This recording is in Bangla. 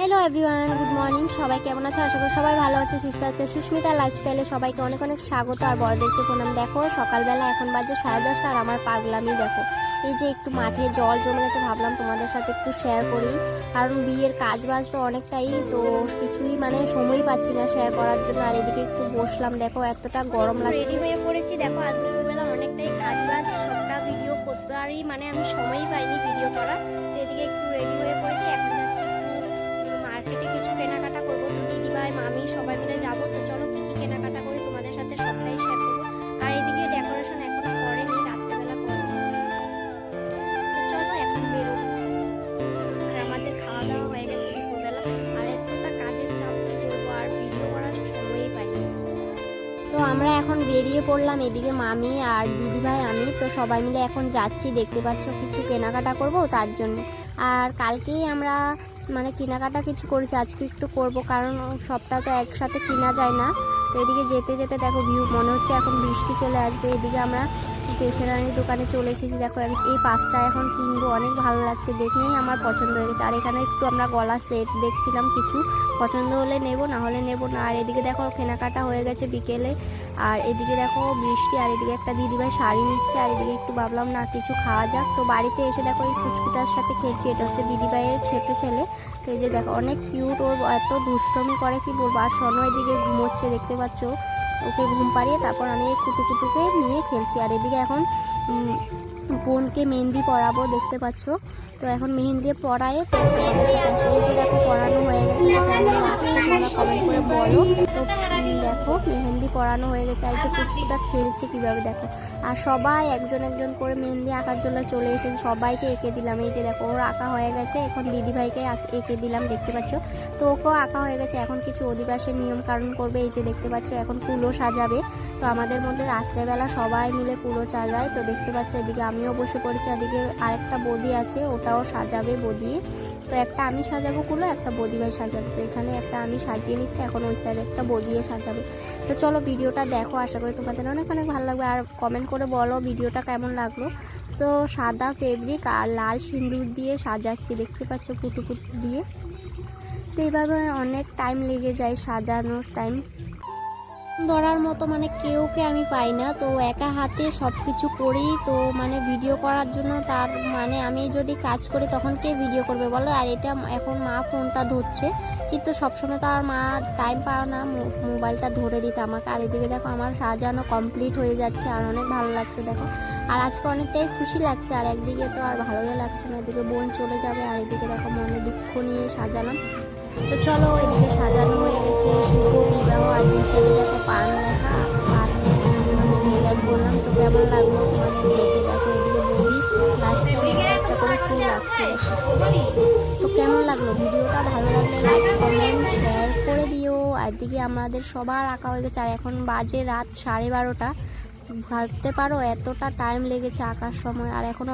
হ্যালো এভরিওয়ান গুড মর্নিং সবাই কেমন আছো? আশা করি সবাই ভালো আছে সুস্থ আছে। সুস্মিতা লাইফস্টাইলে সবাইকে অনেক অনেক স্বাগত। আর বড়দেরকে প্রণাম। দেখো সকালবেলা এখন বাজে সাড়ে দশটা আর আমার পাগলামি দেখো। এই যে একটু মাঠে জল জমে গেছে ভাবলাম তোমাদের সাথে একটু শেয়ার করি। কারণ বিয়ের কাজ বাজ তো অনেকটাই তো কিছুই মানে সময় পাচ্ছি না শেয়ার করার জন্য। আর এদিকে একটু বসলাম দেখো এতটা গরম লাগছে। হয়ে পড়েছি। দেখো আর দুপুরবেলা অনেকটাই কাজ বাজ সবটা ভিডিও করতে পারি মানে আমি সময়ই পাইনি ভিডিও করার। আমরা এখন বেরিয়ে পড়লাম, এদিকে মামি আর দিদি ভাই আমি। তো সবাই মিলে এখন যাচ্ছি, দেখতে পাচ্ছ কিছু কেনাকাটা করব তার জন্য। আর কালকেই আমরা মানে কেনাকাটা কিছু করেছি, আজকে একটু করব, কারণ সবটা তো একসাথে কেনা যায় না। তো এদিকে যেতে যেতে দেখো ভিউ মনে হচ্ছে এখন বৃষ্টি চলে আসবে। এদিকে আমরা স্টেশনারি দোকানে চলে এসেছি। দেখো এই পাঁচটা এখন কিনবো। অনেক ভালো লাগছে দেখেই আমার পছন্দ হয়ে গেছে। আর এখানে একটু আমরা গলা সেট দেখছিলাম কিছু। পছন্দ হলে নেব, না হলে নেব না। আর এদিকে দেখো, কেনাকাটা হয়ে গেছে বিকেলে। আর এদিকে দেখো, বৃষ্টি। আর এদিকে একটা দিদিভাই শাড়ি নিচ্ছে। আর এদিকে একটু ভাবলাম, না, কিছু খাওয়া যাক। তো বাড়িতে এসে দেখো, এই কুচকুটার সাথে খেয়েছি। এটা হচ্ছে দিদিভাইয়ের ছোট ছেলে। তো এই যে দেখো, অনেক কিউট ও এত দুষ্টমি করে, কি বলব? আর সোনো এদিকে ঘুমোচ্ছে, দেখতে পাচ্ছ? ওকে ঘুম পাড়িয়ে তারপর আমি এই কুটুকুটুকে নিয়ে খেলছি। আর এদিকে এখন বোনকে মেহেন্দি পড়াবো দেখতে পাচ্ছ? তো এখন মেহেন্দি পড়ায় তো সাথে আসে। এই যে দেখো পড়ানো হয়ে গেছে। তোমরা কমেন্ট করে বলো। তো দেখো মেহেন্দি পরানো হয়ে গেছে আর যে পুচকুটা খেলছে কীভাবে দেখো। আর সবাই একজন একজন করে মেহেন্দি আঁকার জন্য চলে এসেছে, সবাইকে এঁকে দিলাম। এই যে দেখো, ওর আঁকা হয়ে গেছে, এখন দিদিভাইকে এঁকে দিলাম, দেখতে পাচ্ছ? তো ওকেও আঁকা হয়ে গেছে, এখন কিছু অধিবাসের নিয়ম কারণ করবে, এই যে দেখতে পাচ্ছ, এখন কুলো সাজাবে। তো আমাদের মধ্যে রাত্রেবেলা সবাই মিলে কুলো সাজায়, তো দেখতে পাচ্ছ এদিকে আমিও বসে পড়েছি, এদিকে আরেকটা বদি আছে, ওটাও সাজাবে বদি। তো একটা আমি সাজাবো কুলো, একটা বদি ভাই সাজাবে। তো এখানে একটা আমি সাজিয়ে নিচ্ছি, এখন ওই সাইডে একটা বদিয়ে সাজাবে। তো চলো ভিডিওটা দেখো, আশা করি তোমাদের অনেক অনেক ভালো লাগবে। আর কমেন্ট করে বলো ভিডিওটা কেমন লাগল। তো সাদা ফেব্রিক আর লাল সিঁদুর দিয়ে সাজাচ্ছি, দেখতে পাচ্ছ পুটু পুটু দিয়ে। তো এইভাবে অনেক টাইম লেগে যায় সাজানোর টাইম ধরার মতো মানে কেউকে আমি পাই না। তো একা হাতে সব কিছু করি তো মানে ভিডিও করার জন্য তার মানে আমি যদি কাজ করি তখন কে ভিডিও করবে বলো? আর এটা এখন মা ফোনটা ধরছে। কিন্তু সবসময় তো আর মা টাইম পাও না। মোবাইলটা ধরে দিতে আমাকে। আর এদিকে দেখো আমার সাজানো কমপ্লিট হয়ে যাচ্ছে আর অনেক ভালো লাগছে দেখো। আর আজকে অনেকটাই খুশি লাগছে। আর একদিকে তো আর ভালোই লাগছে না। এদিকে বোন চলে যাবে। আর এদিকে দেখো মনে দুঃখ নিয়ে সাজালাম। তো চলো এদিকে সাজানো হয়ে গেছে শুভ বিবাহ আর দুই দেখো পান লেখা পান মানে ডিজাইন করলাম তো কেমন লাগল তোমাদের দেখে? দেখো এদিকে বৌদি লাস্টে একটা করে ফুল লাগছে তো কেমন লাগল? ভিডিওটা ভালো লাগলে লাইক কমেন্ট শেয়ার করে দিও। আর এদিকে আমাদের সবার আঁকা হয়ে গেছে। আর এখন বাজে রাত সাড়ে বারোটা। ভাবতে পারো এতটা টাইম লেগেছে আঁকার সময়। আর এখনও